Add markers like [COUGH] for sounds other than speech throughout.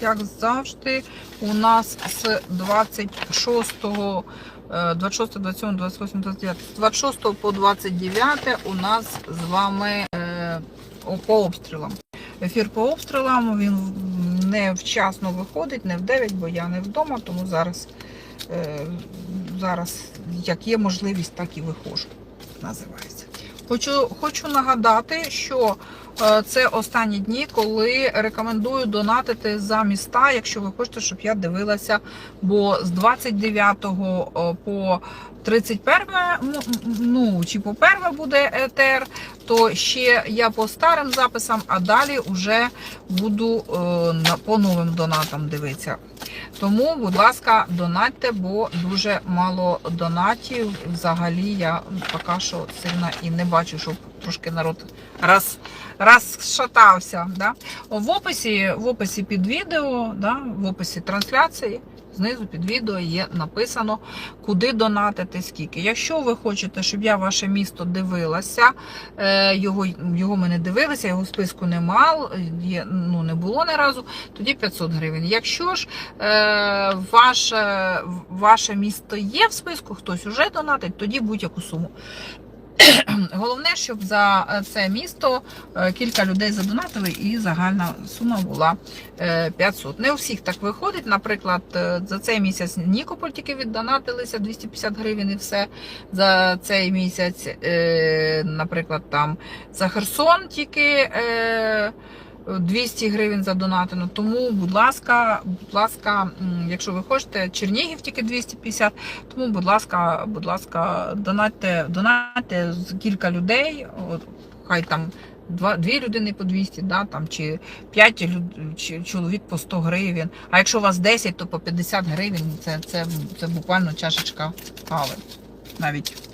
як завжди, у нас з 26 е, 26, 27, 28, 29, з 26 по 29 у нас з вами е, по обстрілам. Ефір по обстрілам він не вчасно виходить, не в 9, бо я не вдома, тому зараз, е, зараз як є можливість, так і виходжу. Називається. Хочу, хочу нагадати, що це останні дні, коли рекомендую донатити за міста, якщо ви хочете, щоб я дивилася. Бо з 29 по 31, м, ну чи по перше буде етер, то ще я по старим записам, а далі вже буду е, по новим донатам дивитися. Тому, будь ласка, донатьте, бо дуже мало донатів. Взагалі я поки що сильно і не бачу, щоб трошки народ роз, розшатався. Да? В описі, в описі під відео, да, в описі трансляції. Знизу під відео є написано, куди донатити, скільки. Якщо ви хочете, щоб я ваше місто дивилася, е, його, його ми не дивилися, його в списку нема, є, ну, не було ні разу, тоді 500 гривень. Якщо ж е, ваше, ваше місто є в списку, хтось уже донатить, тоді будь-яку суму. Головне, щоб за це місто е, кілька людей задонатили і загальна сума була е, 500. Не у всіх так виходить. Наприклад, е, за цей місяць Нікополь тільки віддонатилися 250 гривень і все. За цей місяць, е, наприклад, там за Херсон тільки. Е, 200 гривень задонатено. Тому, будь ласка, будь ласка, якщо ви хочете, Чернігів тільки 250, тому, будь ласка, будь ласка, донатьте, донатьте з кілька людей, от, хай там два, дві людини по 200, да, там, чи 5 люд, чи чоловік по 100 гривень. А якщо у вас 10, то по 50 гривень це, це, це буквально чашечка кави. Навіть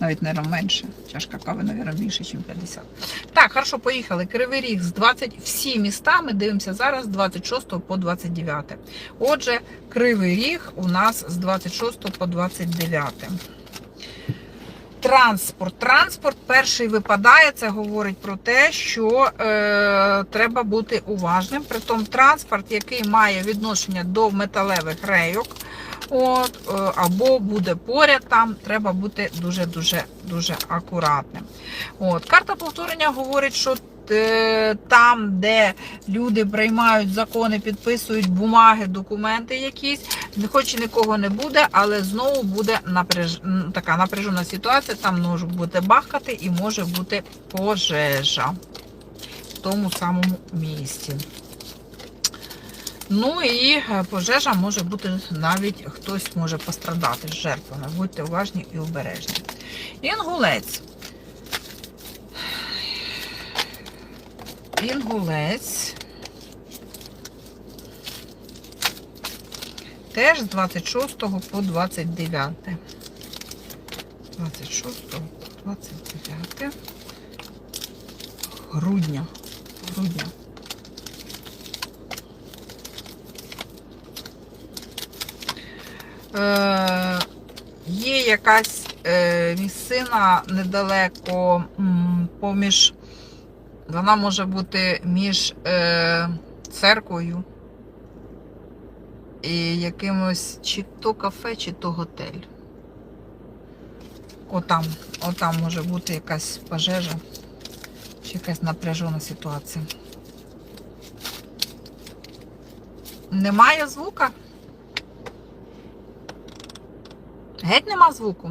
навіть не менше. Чашка кави, мабуть, більше, ніж 50. Так, хорошо, поїхали. Кривий Ріг з 20. Всі міста ми дивимося зараз з 26 по 29. Отже, Кривий Ріг у нас з 26 по 29. Транспорт. Транспорт перший випадає. Це говорить про те, що е, треба бути уважним. Притом транспорт, який має відношення до металевих рейок, от, е, або буде поряд там, треба бути дуже-дуже дуже акуратним. От, карта повторення говорить, що е, там, де люди приймають закони, підписують бумаги, документи якісь, хоч і нікого не буде, але знову буде напряж... така напряжена ситуація, там може бути бахкати і може бути пожежа в тому самому місці. Ну і е, пожежа може бути навіть хтось може пострадати з жертвами. Будьте уважні і обережні. Інгулець. Інгулець. Теж з 26 по 29. 26 по 29 грудня. Грудня. Е, є якась е, місцина недалеко поміж. Вона може бути між е, церквою і якимось чи то кафе, чи то готель. Отам, отам може бути якась пожежа, чи якась напряжена ситуація. Немає звука? Геть нема звуку.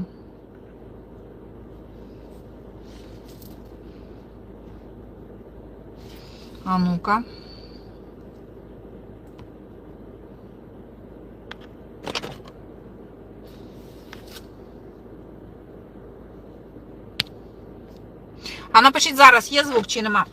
А ну-ка. А напишіть зараз, є звук чи нема?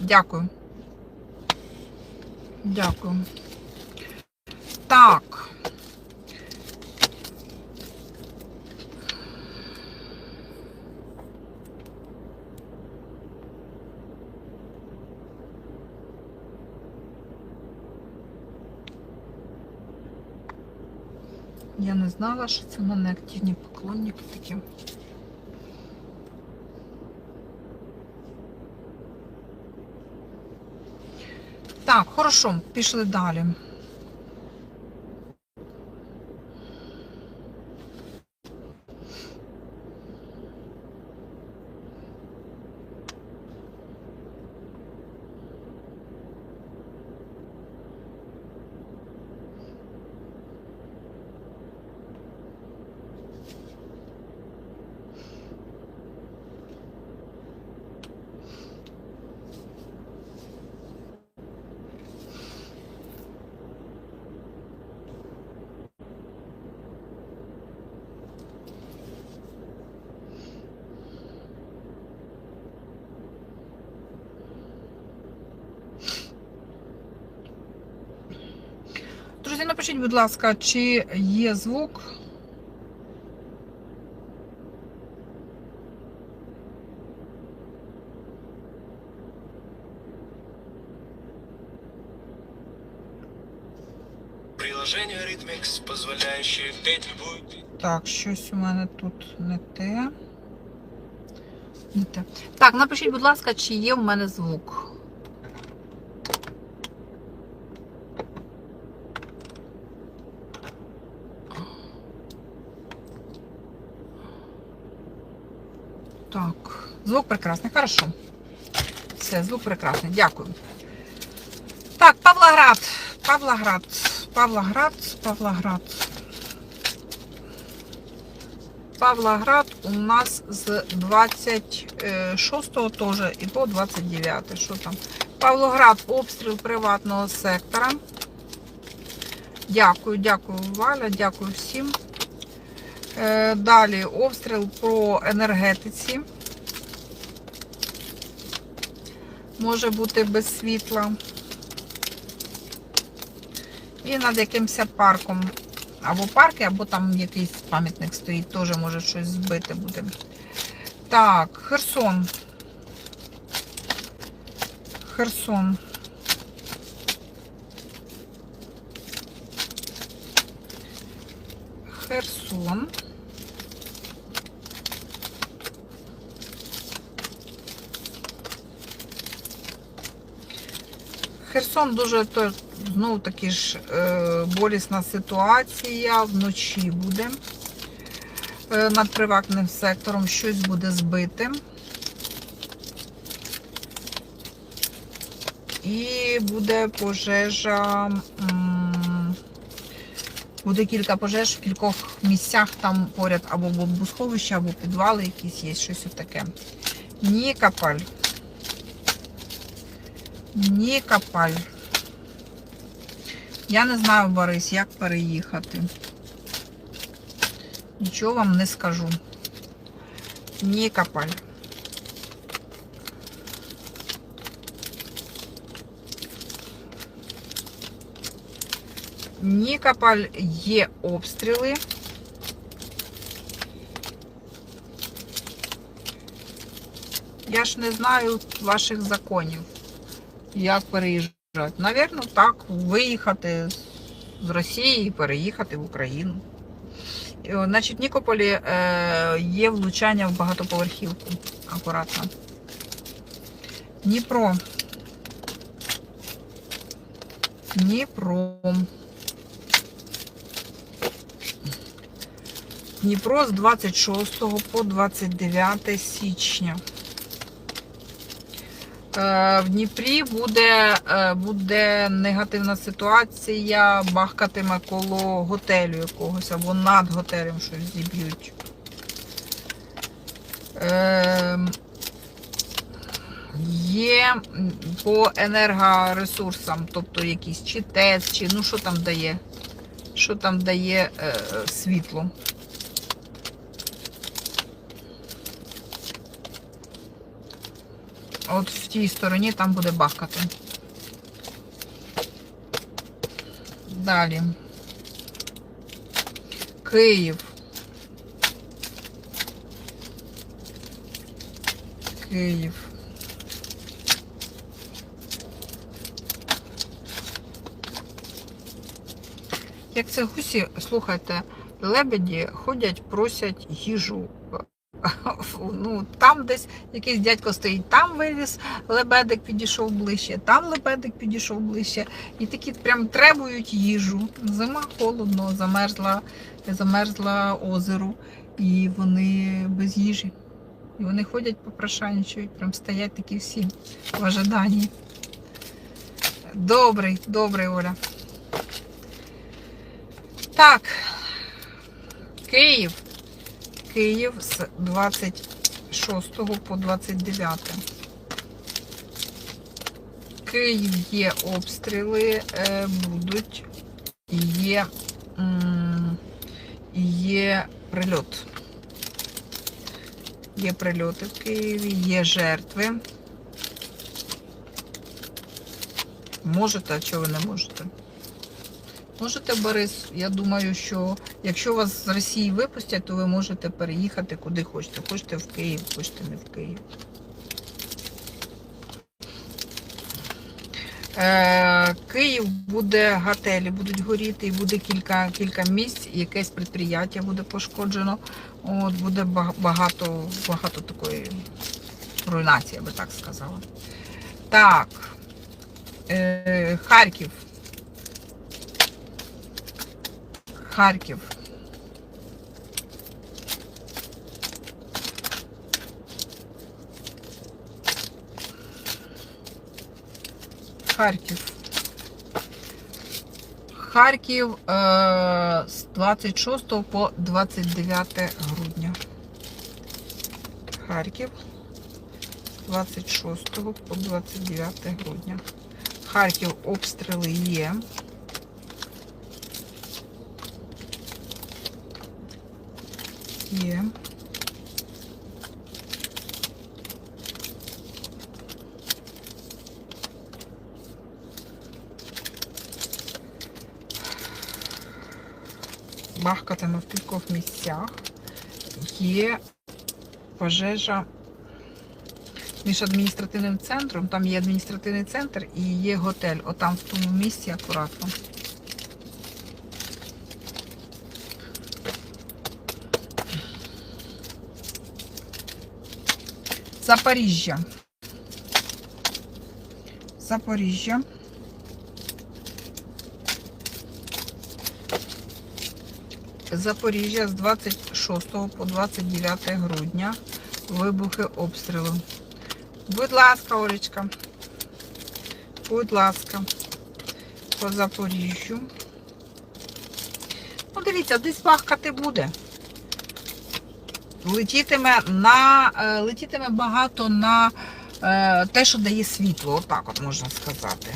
Дякую. Дякую. Так. Я не знала, що це в мене активні поклонники такі. Так, хорошо, пішли далі. Друзі, напишіть, будь ласка, чи є звук? Приложение Rhythmix, позволяющее петь любую Так, щось у мене тут не те. Не те. Так, напишіть, будь ласка, чи є в мене звук. Так, звук прекрасний, хорошо. Все, звук прекрасний, дякую. Так, Павлоград. Павлоград. Павлоград, Павлоград. Павлоград у нас з 26 теж і по 29. Що там? Павлоград, обстріл приватного сектора. Дякую, дякую, Валя, дякую всім. Е, Далі обстріл по енергетиці. Може бути без світла. І над якимось парком. Або парки, або там якийсь пам'ятник стоїть, теж може щось збити буде. Так, Херсон. Херсон. Херсон. Херсон дуже то, знову таки ж е, болісна ситуація. Вночі буде е, над приватним сектором щось буде збите. І буде пожежа. Буде кілька пожеж в кількох місцях там поряд або бомбосховища, або підвали якісь є, щось таке. Нікополь. Нікополь. Я не знаю, Борис, як переїхати. Нічого вам не скажу. Нікополь. Нікополь є обстріли. Я ж не знаю ваших законів. Як переїжджати? Навірно, так, виїхати з Росії і переїхати в Україну. Значить, в Нікополі е, є влучання в багатоповерхівку. Акуратно. Дніпро. Дніпро. Дніпро з 26 по 29 січня. Е, В Дніпрі буде, е, буде негативна ситуація, бахкатиме коло готелю якогось або над готелем щось зіб'ють. Е, Є по енергоресурсам, тобто якісь чи ТЕЦ, чи ну що там дає, що там дає світло. От в тій стороні там буде бахкати. Далі. Київ. Київ. Як це гусі, слухайте, лебеді ходять, просять їжу. [LAUGHS] Ну, там десь якийсь дядько стоїть, там виліз, лебедик підійшов ближче, там лебедик підійшов ближче. І такі прям требують їжу. Зима холодно, замерзла, замерзла озеро, і вони без їжі. І вони ходять попрошайничають, прям стоять такі всі в ожиданні. Добрий, добрий, Оля. Так. Київ. Київ з 26 по 29. Київ є обстріли, е, будуть, є, є прильот. Є прильоти в Києві, є жертви. Можете, а чого ви не можете? Можете, Борис, я думаю, що якщо вас з Росії випустять, то ви можете переїхати куди хочете. Хочете в Київ, хочете не в Київ. Е, Київ буде готелі, будуть горіти, і буде кілька, кілька місць, якесь підприємство буде пошкоджено. От, буде багато, багато такої руйнації, я би так сказала. Так. Е, Харків. Харків. Харків. Харків е, з 26 по 29 грудня. Харків з 26 по 29 грудня. Харків обстріли є. Є. Бахкатиме в кількох місцях. Є пожежа між адміністративним центром, там є адміністративний центр і є готель. Отам в тому місці акуратно. Запоріжжя. Запоріжжя. Запоріжжя з 26 по 29 грудня. Вибухи обстрілу. Будь ласка, Олечка. Будь ласка. По Запоріжжю. Ну, дивіться, десь бахкати буде. Летітиме на е, летітиме багато на е, те, що дає світло, отак от можна сказати.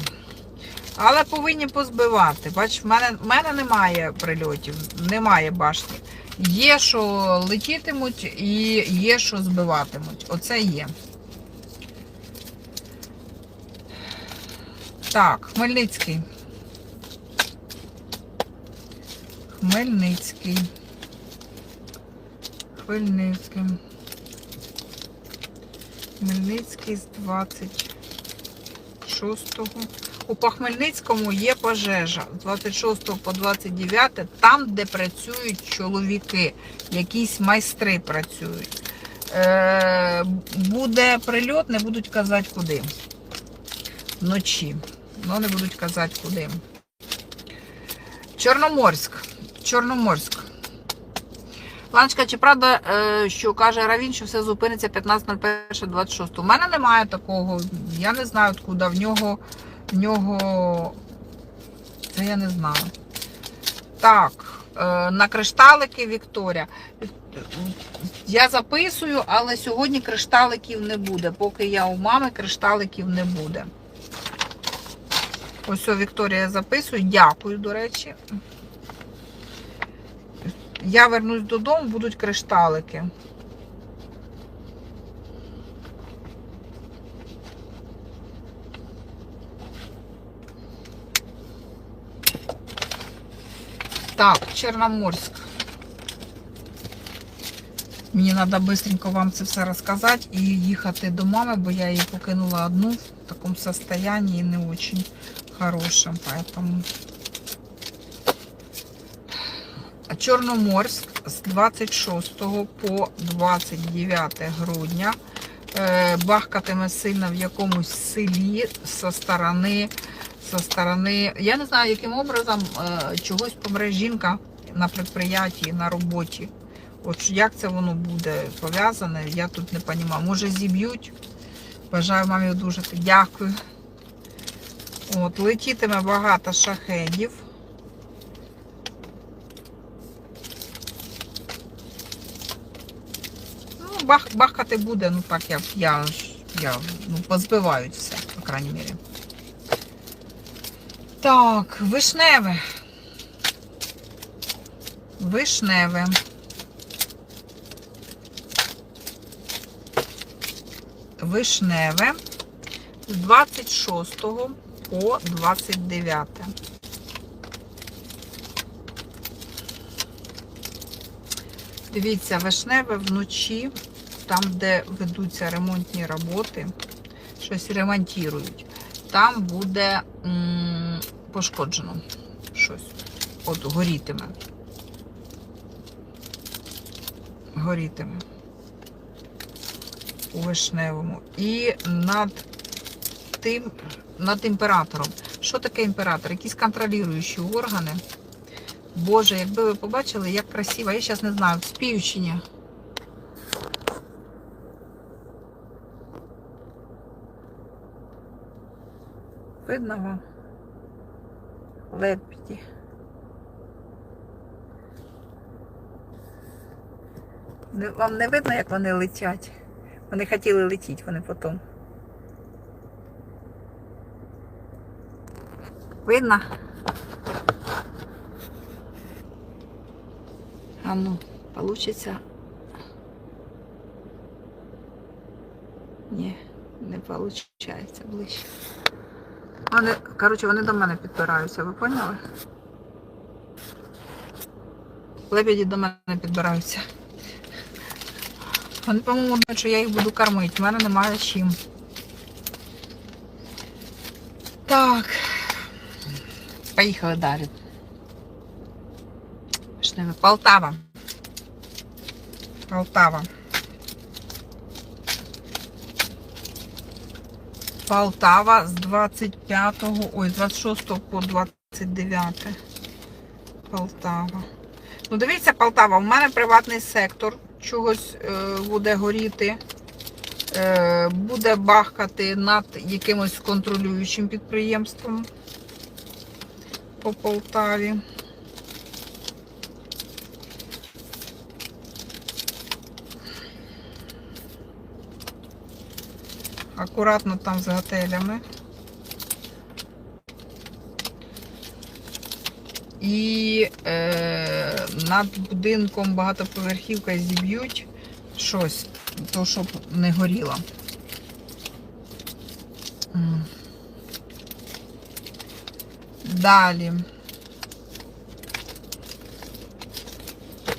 Але повинні позбивати. Бач, в мене, в мене немає прильотів, немає башні. Є, що летітимуть, і є, що збиватимуть. Оце є. Так, Хмельницький. Хмельницький. Хмельницький. Хмельницький з 26-го. У Пахмельницькому є пожежа з 26 по 29, там, де працюють чоловіки, якісь майстри працюють. Е, буде прильот, не будуть казати куди. Вночі. Ну, не будуть казати куди. Чорноморськ. Чорноморськ. Ланочка, чи правда, е, що каже Равін, що все зупиниться 15.01.26? У мене немає такого. Я не знаю, откуда. В нього. В нього. Це я не знаю. Так, е, на кришталики Вікторія. Я записую, але сьогодні кришталиків не буде. Поки я у мами, кришталиків не буде. Ось Вікторія записую. Дякую, до речі. Я вернусь додому, будуть кришталики. Так, Чорноморськ. Мені треба швидко вам це все розказати і їхати до мами, бо я її покинула одну в такому состоянии не очень хорошем, поэтому Чорноморськ з 26 по 29 грудня. Е, Бахкатиме сильно в якомусь селі со сторони, со сторони. Я не знаю, яким образом е, чогось помре жінка на предприяті, на роботі. От як це воно буде пов'язане, я тут не розумію. Може зіб'ють. Бажаю мамі одужати. Дякую. От, летітиме багато шахедів. Ну, бах, бахкати буде, ну так я, я, я ну, позбивають все, по крайній мірі. Так, вишневе. Вишневе. Вишневе з 26 по 29. Дивіться, вишневе вночі, там, де ведуться ремонтні роботи, щось ремонтують, там буде пошкоджено щось. От горітиме. Горітиме. У вишневому. І над тим, над імператором. Що таке імператор? Якісь контролюючі органи. Боже, якби ви побачили, як красиво. Я зараз не знаю, чи Видно вам? Лебеді. Вам не видно, як вони летять? Вони хотіли летіти, вони потім. Видно? А ну, получится? Ні, не получається ближче. Вони, коротше, вони до мене підбираються, ви поняли? Лебеді до мене підбираються. Вони, по-моєму, думають, що я їх буду кормити. У мене немає чим. Так. Поїхали далі. Вишневе. Полтава. Полтава. Полтава з 25, ой, з 26 по 29. Полтава. Ну, дивіться, Полтава, у мене приватний сектор чогось е, буде горіти, е, буде бахкати над якимось контролюючим підприємством по Полтаві. Акуратно там з готелями. І е, над будинком багатоповерхівка зіб'ють щось, то щоб не горіло. Далі.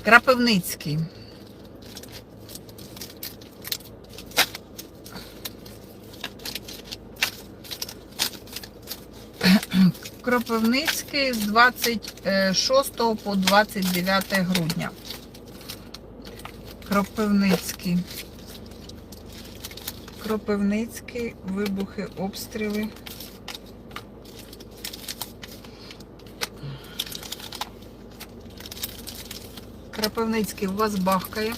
Крапивницький. Кропивницький з 26 по 29 грудня. Кропивницький. Кропивницький, вибухи, обстріли. Кропивницький у вас бахкає.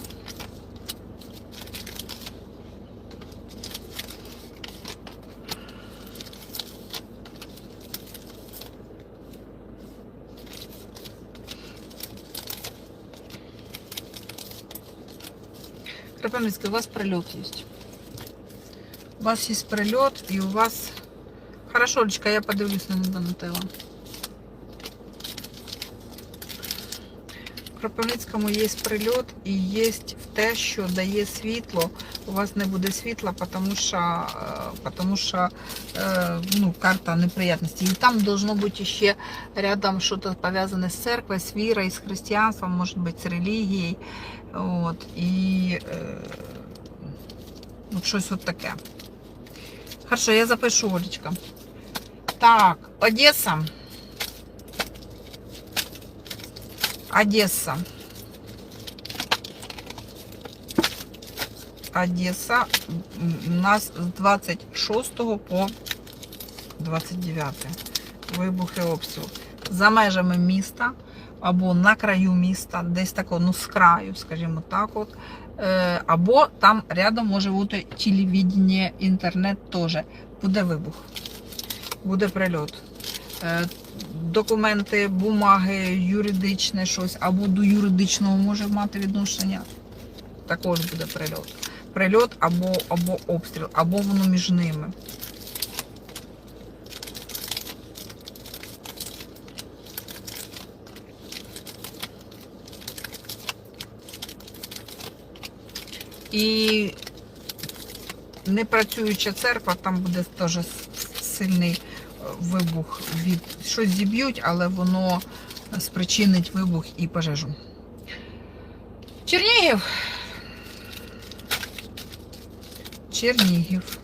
Кропивницький, у вас пролет есть. У вас есть пролет, и у вас... Хорошо, Олечка, я подивлюсь на Донателло. Кропивницькому є прильот і є те, що дає світло. У вас не буде світла, тому що, е, тому що е, ну, карта неприятності. І там должно бути ще рядом щось пов'язане з церквою, з вірою, з християнством, може бути, з релігією. От, і е, от щось от таке. Хорошо, я запишу, Олечка. Так, Одеса. Одесса. Одесса у нас з 26 по 29 вибухи обстрілу. За межами міста або на краю міста, десь тако, ну з краю, скажімо так, от. Е, Або там рядом може бути телевідення, інтернет теж. Буде вибух, буде прильот. Документи, бумаги, юридичне щось, або до юридичного може мати відношення. Також буде прильот. Прильот або, або обстріл, або воно між ними. І непрацююча церква, там буде теж сильний вибух від щось зіб'ють, але воно спричинить вибух і пожежу. Чернігів. Чернігів.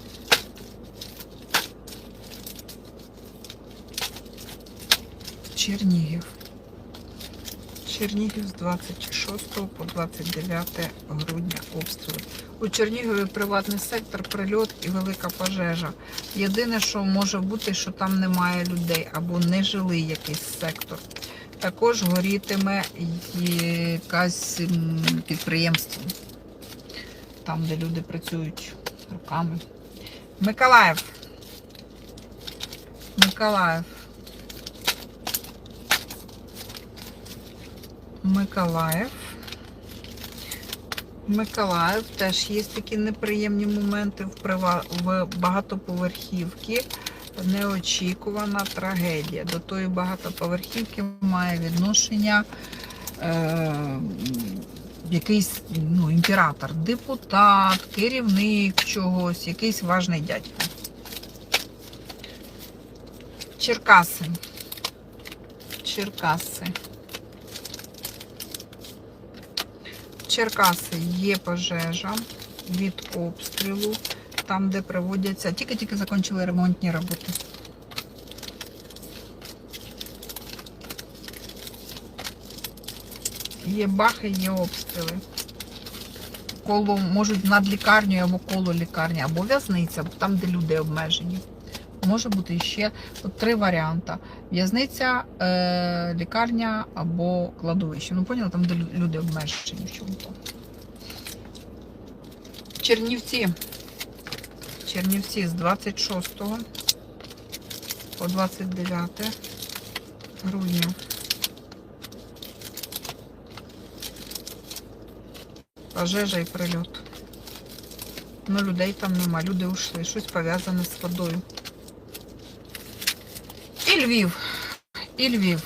Чернігів. Чернігів з 26 по 29 грудня обстріли. У Чернігові приватний сектор, прильот і велика пожежа. Єдине, що може бути, що там немає людей або не жилий якийсь сектор. Також горітиме якесь підприємство, там, де люди працюють руками. Миколаїв. Миколаїв. Миколаїв. Миколаїв теж є такі неприємні моменти в, прива... в багатоповерхівки. Неочікувана трагедія. До тої багатоповерхівки має відношення е... якийсь ну, імператор, депутат, керівник чогось, якийсь важний дядько. Черкаси. Черкаси. Черкаси є пожежа від обстрілу, там, де проводяться. Тільки-тільки закінчили ремонтні роботи. Є бахи, є обстріли. Коло можуть над лікарнею або коло лікарні, або в'язниця, там, де люди обмежені. Може бути ще от три варіанти: в'язниця, е, лікарня або кладовище. Ну, поняла, там, де люди обмежені в чому-то. Чернівці. Чернівці з 26 по 29 грудня. Пожежа і прильот. Ну, людей там нема, люди ушли, щось пов'язане з водою. І Львів. І Львів.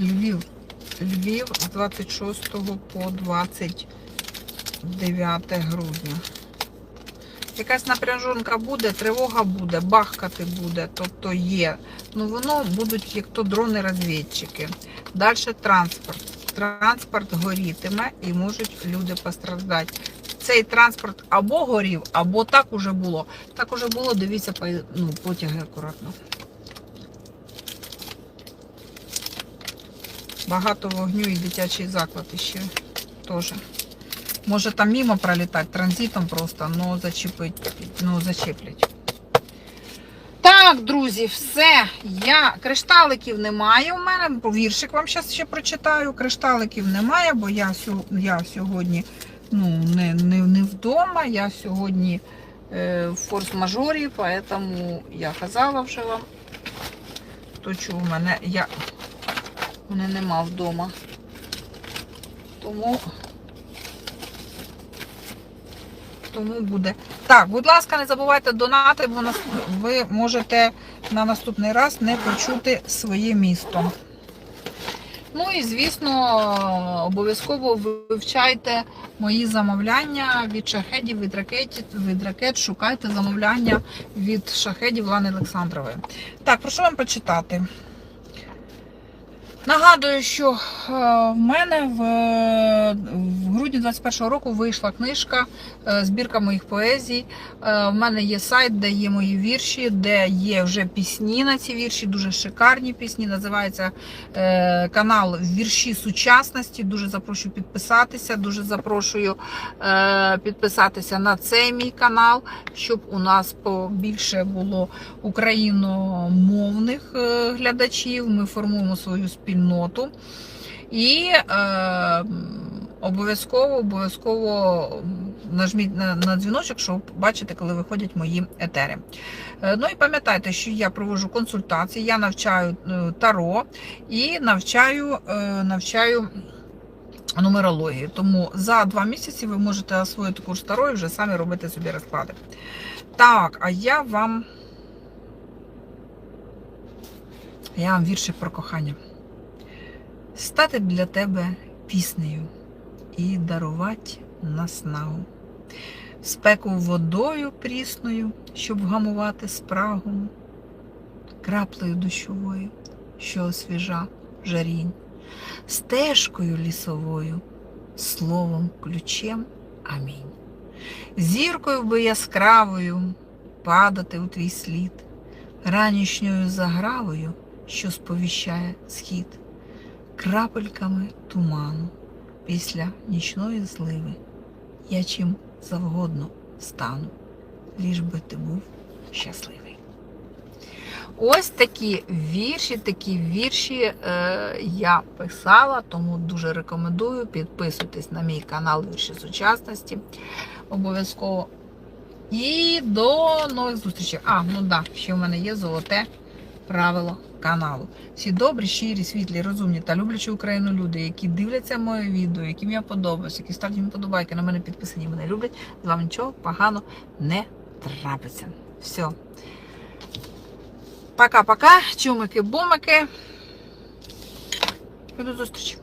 Львів. Львів з 26 по 29 грудня. Якась напряжонка буде, тривога буде, бахкати буде, тобто є. Ну воно будуть як то дрони-розвідчики. Далі транспорт. Транспорт горітиме і можуть люди постраждати. Цей транспорт або горів, або так уже було. Так уже було, дивіться, ну, потяги акуратно. Багато вогню і дитячий заклад ще теж. Може там мимо пролітати, транзитом просто, но зачепить, ну, зачеплять. Так, друзі, все. Я кришталиків немає у мене. Віршик вам зараз ще прочитаю. Кришталиків немає, бо я, я сьогодні ну, не, не, не вдома. Я сьогодні е, в форс-мажорі, поэтому я казала вже вам. То чув у мене я мене нема вдома. Тому. Тому буде. Так, будь ласка, не забувайте донати, бо ви можете на наступний раз не почути своє місто. Ну і, звісно, обов'язково вивчайте мої замовляння від шахедів, від ракет, від ракет. Шукайте замовляння від шахедів Лани Олександрової. Так, прошу вам почитати. Нагадую, що е, в мене в, в грудні 21-го року вийшла книжка, е, збірка моїх поезій. Е, В мене є сайт, де є мої вірші, де є вже пісні на ці вірші, дуже шикарні пісні. Називається е, канал Вірші сучасності. Дуже запрошую підписатися. Дуже запрошую е, підписатися на цей мій канал, щоб у нас побільше було україномовних е, глядачів. Ми формуємо свою спільноту. І е, обов'язково, обов'язково нажміть на, на дзвіночок, щоб бачити, коли виходять мої етери. Е, ну і пам'ятайте, що я проводжу консультації, я навчаю е, таро і навчаю, е, навчаю нумерологію. Тому за два місяці ви можете освоїти курс таро і вже самі робити собі розклади. Так, а я вам. Я вам віршик про кохання. Стати для тебе піснею і дарувати наснагу. Спеку водою прісною, щоб вгамувати спрагу, краплею дощовою, що освіжа жарінь, стежкою лісовою, словом ключем амінь. Зіркою би яскравою падати у твій слід, ранішньою загравою, що сповіщає схід крапельками туману після нічної зливи. Я чим завгодно стану, ліж би ти був щасливий. Ось такі вірші, такі вірші е, я писала, тому дуже рекомендую. Підписуйтесь на мій канал Вірші сучасності. Обов'язково. І до нових зустрічей. А, ну так, да, ще в мене є золоте правило каналу. Всі добрі, щирі, світлі, розумні та люблячі Україну люди, які дивляться моє відео, яким я подобаюсь, які ставлять мені подобайки, на мене підписані, мене люблять. З вами нічого поганого не трапиться. Все. Пока-пока, чумики-бумики. До зустрічі.